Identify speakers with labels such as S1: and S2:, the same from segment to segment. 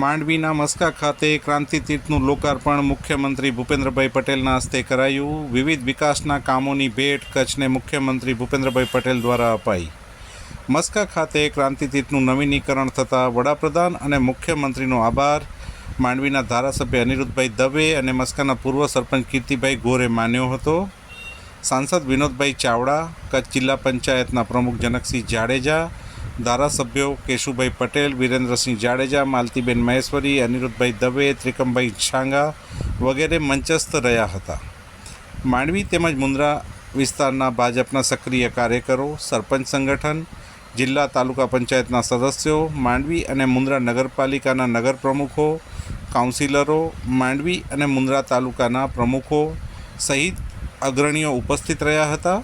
S1: માંડવીના મસ્કા ખાતે ક્રાંતિ તીર્થનું લોકાર્પણ મુખ્યમંત્રી ભૂપેન્દ્રભાઈ પટેલના હસ્તે કરાયું. વિવિધ વિકાસના કામોની ભેટ કચ્છને મુખ્યમંત્રી ભૂપેન્દ્રભાઈ પટેલ દ્વારા અપાઈ. મસ્કા ખાતે ક્રાંતિ તીર્થનું નવીનીકરણ થતાં વડાપ્રધાન અને મુખ્યમંત્રીનો આભાર. માંડવીના ધારાસભ્ય અનિરુદ્ધભાઈ દવે અને મસ્કાના પૂર્વ સરપંચ કીર્તિભાઈ ગોરે માન્યો હતો. સાંસદ વિનોદભાઈ ચાવડા, કચ્છ જિલ્લા પંચાયતના પ્રમુખ જનકસિંહ જાડેજા ધારાસભ્યો કેશુભાઈ પટેલ, વિરેન્દ્રસિંહ જાડેજા, માલતીબેન મહેશ્વરી, અનિરુદ્ધભાઈ દવે, ત્રિકમભાઈ છાંગા વગેરે મંચસ્થ રહ્યા હતા. માંડવી તેમજ મુન્દ્રા વિસ્તારના ભાજપના સક્રિય કાર્યકરો, સરપંચ સંગઠન, જિલ્લા તાલુકા પંચાયતના સદસ્યો, માંડવી અને મુન્દ્રા નગરપાલિકાના નગર પ્રમુખો, કાઉન્સિલરો, માંડવી અને મુન્દ્રા તાલુકાના પ્રમુખો સહિત અગ્રણીઓ ઉપસ્થિત રહ્યા હતા.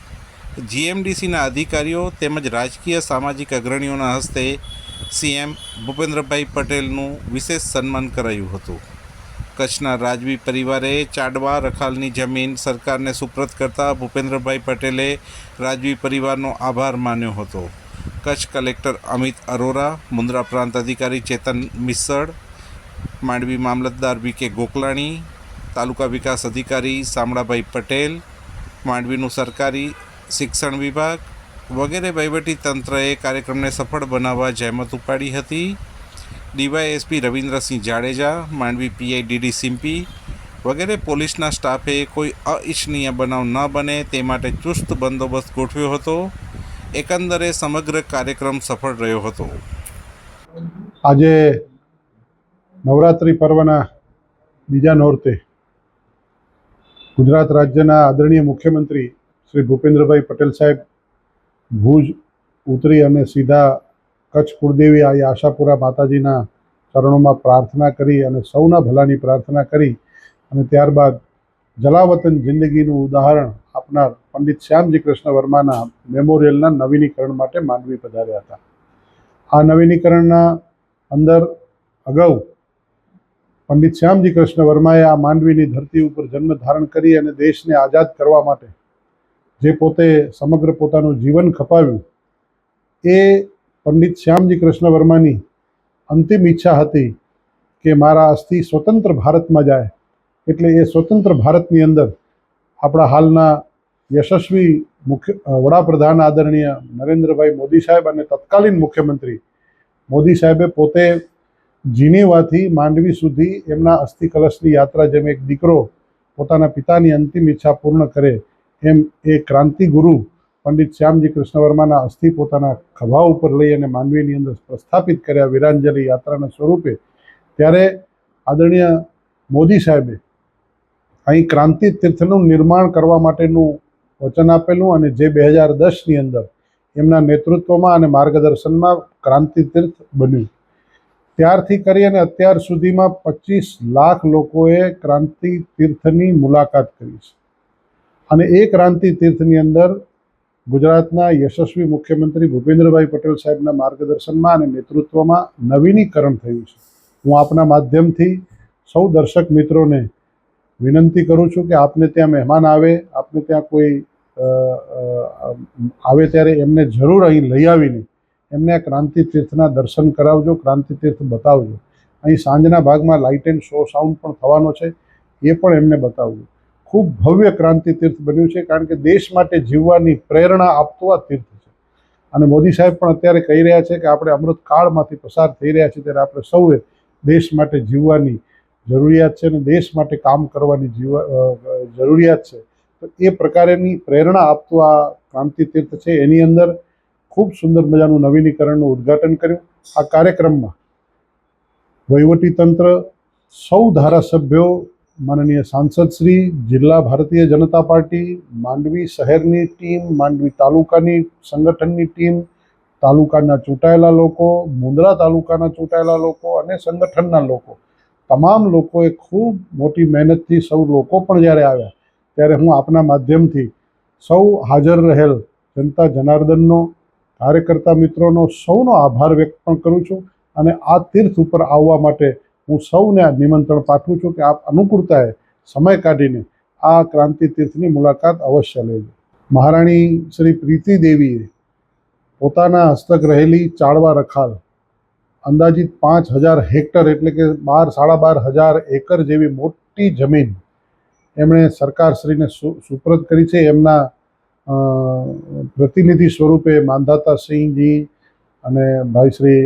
S1: જીએમડીસીના અધિકારીઓ તેમજ રાજકીય સામાજિક અગ્રણીઓના હસ્તે સીએમ ભૂપેન્દ્રભાઈ પટેલનું વિશેષ સન્માન કરાયું હતું. કચ્છના રાજવી પરિવારે ચાડવા રખાલની જમીન સરકારને સુપ્રત કરતા ભૂપેન્દ્રભાઈ પટેલે રાજવી પરિવારનો આભાર માન્યો હતો. કચ્છ કલેક્ટર અમિત અરોરા, મુન્દ્રા પ્રાંત અધિકારી ચેતન મિસ્સડ માંડવી મામલતદાર વી કે ગોકલાણી, તાલુકા વિકાસ અધિકારી શામળાભાઈ પટેલ, માંડવીનું સરકારી શિક્ષણ વિભાગ વગેરે વહીવટી તંત્રએ કાર્યક્રમને સફળ બનાવવા જહેમત ઉપાડી હતી. DYSP Ravindrasinh Jadeja, Mandvi PI DD Simpi વગેરે પોલીસના સ્ટાફે કોઈ અઇચ્છનીય બનાવ ન બને તે માટે ચુસ્ત બંદોબસ્ત ગોઠવ્યો હતો. એકંદરે સમગ્ર કાર્યક્રમ સફળ રહ્યો હતો.
S2: આજે નવરાત્રિ પર્વના બીજા નોરતે ગુજરાત રાજ્યના આદરણીય મુખ્યમંત્રી શ્રી ભૂપેન્દ્રભાઈ પટેલ સાહેબ ભુજ ઉતરી અને સીધા કચ્છ કુળદેવી આ આશાપુરા માતાજીના ચરણોમાં પ્રાર્થના કરી અને સૌના ભલાની પ્રાર્થના કરી અને ત્યારબાદ જલાવતન જિંદગીનું ઉદાહરણ આપનાર પંડિત શ્યામજી કૃષ્ણ વર્માના મેમોરિયલના નવીનીકરણ માટે માંડવી પધાર્યા હતા. આ નવીનીકરણના અંદર અગાઉ પંડિત શ્યામજી કૃષ્ણ વર્માએ આ માંડવીની ધરતી ઉપર જન્મ ધારણ કરી અને દેશને આઝાદ કરવા માટે જે પોતે સમગ્ર પોતાનું જીવન ખપાવ્યું, એ પંડિત શ્યામજી કૃષ્ણ વર્માની અંતિમ ઈચ્છા હતી કે મારા અસ્થિ સ્વતંત્ર ભારતમાં જાય. એટલે એ સ્વતંત્ર ભારતની અંદર આપણા હાલના યશસ્વી મુખ્ય વડાપ્રધાન આદરણીય નરેન્દ્રભાઈ મોદી સાહેબ અને તત્કાલીન મુખ્યમંત્રી મોદી સાહેબે પોતે જીનીવાથી માંડવી સુધી એમના અસ્થિ કલશની યાત્રા જેમ એક દીકરો પોતાના પિતાની અંતિમ ઈચ્છા પૂર્ણ કરે એમ એ ક્રાંતિ ગુરુ પંડિત શ્યામજી કૃષ્ણ વર્માના અસ્થિ પોતાના ખભા ઉપર લઈ અને માંડવીની અંદર પ્રસ્થાપિત કર્યા વીરાંજલિ યાત્રાના સ્વરૂપે, ત્યારે આદરણીય મોદી સાહેબે અહીં ક્રાંતિ તીર્થનું નિર્માણ કરવા માટેનું વચન આપેલું અને જે બે હજાર દસની અંદર એમના નેતૃત્વમાં અને માર્ગદર્શનમાં ક્રાંતિ તીર્થ બન્યું. ત્યારથી કરી અને અત્યાર સુધીમાં પચીસ લાખ લોકોએ ક્રાંતિ તીર્થની મુલાકાત કરી છે. અને એ ક્રાંતિ તીર્થની અંદર ગુજરાતના યશસ્વી મુખ્યમંત્રી ભૂપેન્દ્રભાઈ પટેલ સાહેબના માર્ગદર્શનમાં અને નેતૃત્વમાં નવીનીકરણ થયું છે. હું આપના માધ્યમથી સૌ દર્શક મિત્રોને વિનંતી કરું છું કે આપને ત્યાં મહેમાન આવે, આપને ત્યાં કોઈ આવે ત્યારે એમને જરૂર અહીં લઈ આવીને એમને આ ક્રાંતિ તીર્થના દર્શન કરાવજો, ક્રાંતિ તીર્થ બતાવજો. અહીં સાંજના ભાગમાં લાઇટ એન્ડ શો સાઉન્ડ પણ થવાનો છે, એ પણ એમને બતાવજો. ખૂબ ભવ્ય ક્રાંતિ તીર્થ બન્યું છે, કારણ કે દેશ માટે જીવવાની પ્રેરણા આપતું આ તીર્થ છે. અને મોદી સાહેબ પણ અત્યારે કહી રહ્યા છે કે આપણે અમૃત કાળમાંથી પસાર થઈ રહ્યા છીએ, ત્યારે આપણે સૌએ દેશ માટે જીવવાની જરૂરિયાત છે અને દેશ માટે કામ કરવાની જીવ જરૂરિયાત છે. તો એ પ્રકારેની પ્રેરણા આપતું આ ક્રાંતિ તીર્થ છે. એની અંદર ખૂબ સુંદર મજાનું નવીનીકરણનું ઉદ્ઘાટન કર્યું. આ કાર્યક્રમમાં વહીવટીતંત્ર, સૌ ધારાસભ્યો માનનીય સાંસદશ્રી જિલ્લા ભારતીય જનતા પાર્ટી, માંડવી શહેરની ટીમ, માંડવી તાલુકાની સંગઠનની ટીમ, તાલુકાના ચૂંટાયેલા લોકો, મુંદ્રા તાલુકાના ચૂંટાયેલા લોકો અને સંગઠનના લોકો. તમામ લોકોએ ખૂબ મોટી મહેનતથી સૌ લોકો પણ જ્યારે આવ્યા, ત્યારે હું આપના માધ્યમથી સૌ હાજર રહેલ જનતા જનાર્દનનો, કાર્યકર્તા મિત્રોનો સૌનો આભાર વ્યક્ત પણ કરું છું અને આ તીર્થ ઉપર આવવા માટે હું સૌને આ નિમંત્રણ પાઠવું છું કે આપ અનુકૂળતાએ સમય કાઢીને આ ક્રાંતિ તીર્થની મુલાકાત અવશ્ય લેજો. મહારાણી શ્રી પ્રીતિ દેવીએ પોતાના હસ્તક રહેલી ચાળવા રખાલ, અંદાજિત પાંચ હજાર હેક્ટર એટલે કે બાર, સાડા બાર હજાર એકર જેવી મોટી જમીન એમણે સરકારશ્રીને સુપ્રત કરી છે. એમના પ્રતિનિધિ સ્વરૂપે માંધાતા સિંહજી અને ભાઈ શ્રી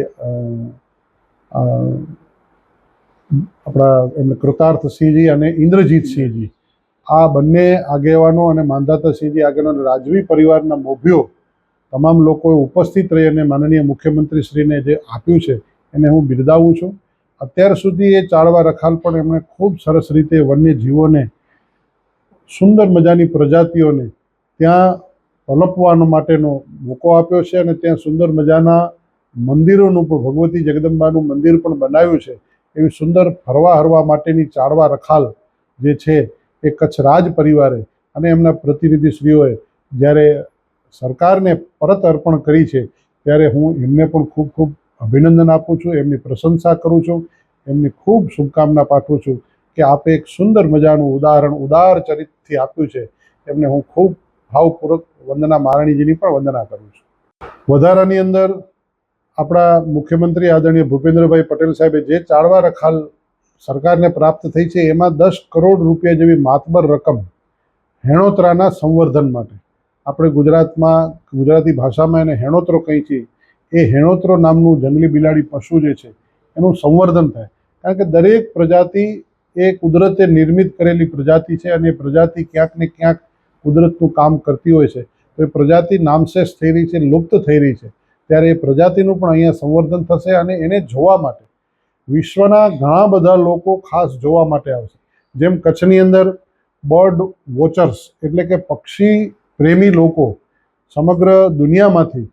S2: આપણા એમને કૃતાર્થસિંહજી અને ઇન્દ્રજીતસિંહજી આ બંને આગેવાનો અને માંધાતાસિંહજી આગેવાનો રાજવી પરિવારના મોભ્યો તમામ લોકોએ ઉપસ્થિત રહી અને માનનીય મુખ્યમંત્રીશ્રીને જે આપ્યું છે એને હું બિરદાવું છું. અત્યાર સુધી એ ચાળવા રખાલ પણ એમણે ખૂબ સરસ રીતે વન્ય જીવોને સુંદર મજાની પ્રજાતિઓને ત્યાં પલપવાનો માટેનો મોકો આપ્યો છે અને ત્યાં સુંદર મજાના મંદિરોનું પણ ભગવતી જગદંબાનું મંદિર પણ બનાવ્યું છે. એવી સુંદર ફરવા હરવા માટેની ચાળવા રખાલ જે છે એ કચ્છ રાજ પરિવારે અને એમના પ્રતિનિધિશ્રીઓએ જ્યારે સરકારને પરત અર્પણ કરી છે, ત્યારે હું એમને પણ ખૂબ ખૂબ અભિનંદન આપું છું, એમની પ્રશંસા કરું છું, એમની ખૂબ શુભકામના પાઠવું છું કે આપે એક સુંદર મજાનું ઉદાહરણ, ઉદાર ચરિત્રથી આપ્યું છે. એમને હું ખૂબ ભાવપૂર્વક વંદના મહારાણીજીની પણ વંદના કરું છું. વધારાની અંદર આપણા મુખ્યમંત્રી આદરણીય ભૂપેન્દ્રભાઈ પટેલ સાહેબે જે ચાળવા રખાલ સરકારને પ્રાપ્ત થઈ છે, એમાં દસ કરોડ રૂપિયા જેવી માતબર રકમ હેણોતરાના સંવર્ધન માટે. આપણે ગુજરાતમાં, ગુજરાતી ભાષામાં એને હેણોતરો કહી છીએ. એ હેણોતરો નામનું જંગલી બિલાડી પશુ જે છે, એનું સંવર્ધન થાય. કારણ કે દરેક પ્રજાતિ એ કુદરતે નિર્મિત કરેલી પ્રજાતિ છે અને એ પ્રજાતિ ક્યાંક ને ક્યાંક કુદરતનું કામ કરતી હોય છે. તો એ પ્રજાતિ નામશેષ થઈ રહી છે, લુપ્ત થઈ રહી છે. ત્યારે એ પ્રજાતિનું પણ અહીંયા સંવર્ધન થશે અને એને જોવા માટે વિશ્વના ઘણા બધા લોકો ખાસ જોવા માટે આવશે. જેમ કચ્છની અંદર બર્ડ વોચર્સ એટલે કે પક્ષી પ્રેમી લોકો સમગ્ર દુનિયામાંથી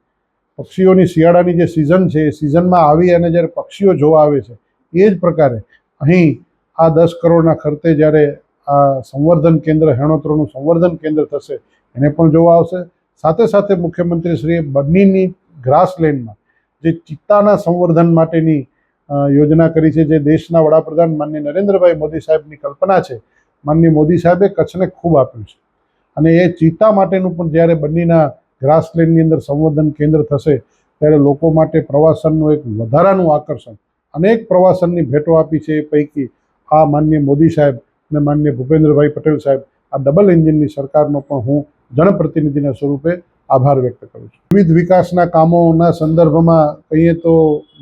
S2: પક્ષીઓની શિયાળાની જે સિઝન છે, એ સિઝનમાં આવી અને જ્યારે પક્ષીઓ જોવા આવે છે, એ જ પ્રકારે અહીં આ દસ કરોડના ખર્ચે જ્યારે આ સંવર્ધન કેન્દ્ર, હેણોત્રોનું સંવર્ધન કેન્દ્ર થશે, એને પણ જોવા આવશે. સાથે સાથે મુખ્યમંત્રીશ્રીએ બન્નીની ગ્રાસલેન્ડમાં, જે ચિત્તાના સંવર્ધન માટેની યોજના કરી છે, જે દેશના વડાપ્રધાન માનની નરેન્દ્રભાઈ મોદી સાહેબની કલ્પના છે માનનીય મોદી સાહેબે કચ્છને ખૂબ આપ્યું છે. અને એ ચિત્તા માટેનું પણ જ્યારે બંનેના ગ્રાસલેન્ડની અંદર સંવર્ધન કેન્દ્ર થશે, ત્યારે લોકો માટે પ્રવાસનનું એક વધારાનું આકર્ષણ, અનેક પ્રવાસનની ભેટો આપી છે એ પૈકી આ માન્ય મોદી સાહેબ અને માન્ય ભૂપેન્દ્રભાઈ પટેલ સાહેબ, આ ડબલ એન્જિનની સરકારનો પણ હું જનપ્રતિનિધિના સ્વરૂપે આભાર વ્યક્ત કરું છું. વિવિધ વિકાસના કામોના સંદર્ભમાં કહીએ તો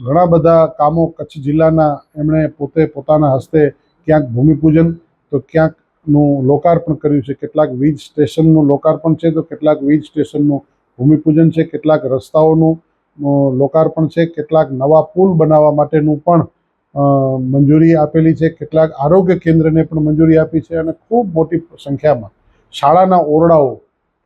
S2: ઘણા બધા કામો કચ્છ જિલ્લાના એમણે પોતે પોતાના હસ્તે ક્યાંક ભૂમિપૂજન, તો ક્યાંકનું લોકાર્પણ કર્યું છે, કેટલાક વીજ સ્ટેશનનું લોકાર્પણ છે, તો કેટલાક વીજ સ્ટેશનનું ભૂમિપૂજન છે, કેટલાક રસ્તાઓનું લોકાર્પણ છે, કેટલાક નવા પુલ બનાવવા માટેનું પણ મંજૂરી આપેલી છે, કેટલાક આરોગ્ય કેન્દ્રને પણ મંજૂરી આપી છે, અને ખૂબ મોટી સંખ્યામાં શાળાના ઓરડાઓ,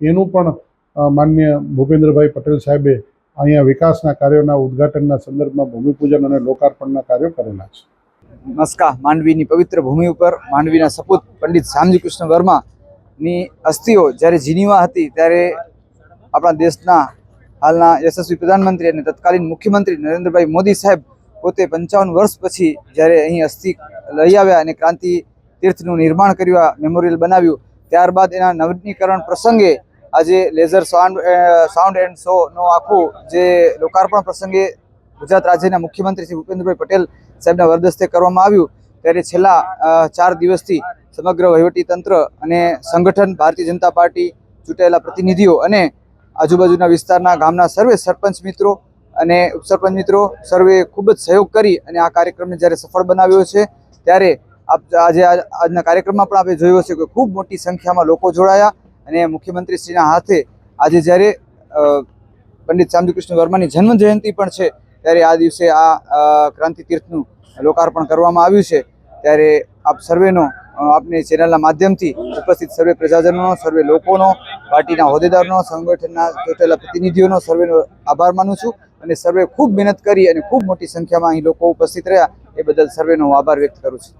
S2: એનું પણ અ, માનનીય ભૂપેન્દ્રભાઈ પટેલ સાહેબે અહીંયા વિકાસના કાર્યોના ઉદ્ઘાટનના સંદર્ભમાં ભૂમિપૂજન અને લોકાર્પણના કાર્યો કરેલા છે.
S3: મસ્કા માંડવીની પવિત્ર ભૂમિ ઉપર માંડવીના સપૂત પંડિત શામજી કૃષ્ણ વર્માની અસ્થિઓ જ્યારે જીનીવા હતી ત્યારે આપણા દેશના હાલના યશસ્વી પ્રધાનમંત્રી અને તત્કાલીન મુખ્યમંત્રી નરેન્દ્રભાઈ મોદી સાહેબ પોતે પંચાવન વર્ષ પછી જ્યારે અહીં અસ્થિ લઈ આવ્યા અને ક્રાંતિ તીર્થનું નિર્માણ કર્યું મેમોરિયલ બનાવ્યું ત્યારબાદ એના નવીનીકરણ પ્રસંગે આજે લેઝર સાઉન્ડ સાઉન્ડ એન્ડ શોનો આખું જે લોકાર્પણ પ્રસંગે ગુજરાત રાજ્યના મુખ્યમંત્રી શ્રી ભૂપેન્દ્રભાઈ પટેલ સાહેબના વરદસ્તે કરવામાં આવ્યું, ત્યારે છેલ્લા ચાર દિવસથી સમગ્ર વહીવટી તંત્ર અને સંગઠન, ભારતીય જનતા પાર્ટી ચૂંટાયેલા પ્રતિનિધિઓ અને આજુબાજુના વિસ્તારના ગામના સર્વે સરપંચ મિત્રો અને ઉપસરપંચ મિત્રો સર્વે ખૂબ જ સહયોગ કરી અને આ કાર્યક્રમને જ્યારે સફળ બનાવ્યો છે, ત્યારે આપ આજે આજના કાર્યક્રમમાં પણ આપણે જોયું હશે કે ખૂબ મોટી સંખ્યામાં લોકો જોડાયા અને મુખ્યમંત્રીશ્રીના હાથે આજે જ્યારે પંડિત શામજીકૃષ્ણ વર્માની જન્મ જયંતિ પણ છે, ત્યારે આ દિવસે આ ક્રાંતિ તીર્થનું લોકાર્પણ કરવામાં આવ્યું છે, ત્યારે આપ સર્વેનો આપની ચેનલના માધ્યમથી ઉપસ્થિત સર્વે પ્રજાજનોનો, સર્વે લોકોનો, પાર્ટીના હોદ્દેદારનો, સંગઠનના ચૂંટેલા પ્રતિનિધિઓનો સર્વેનો આભાર માનું છું અને સર્વે ખૂબ મહેનત કરી અને ખૂબ મોટી સંખ્યામાં અહીં લોકો ઉપસ્થિત રહ્યા, એ બદલ સર્વેનો હું આભાર વ્યક્ત કરું છું.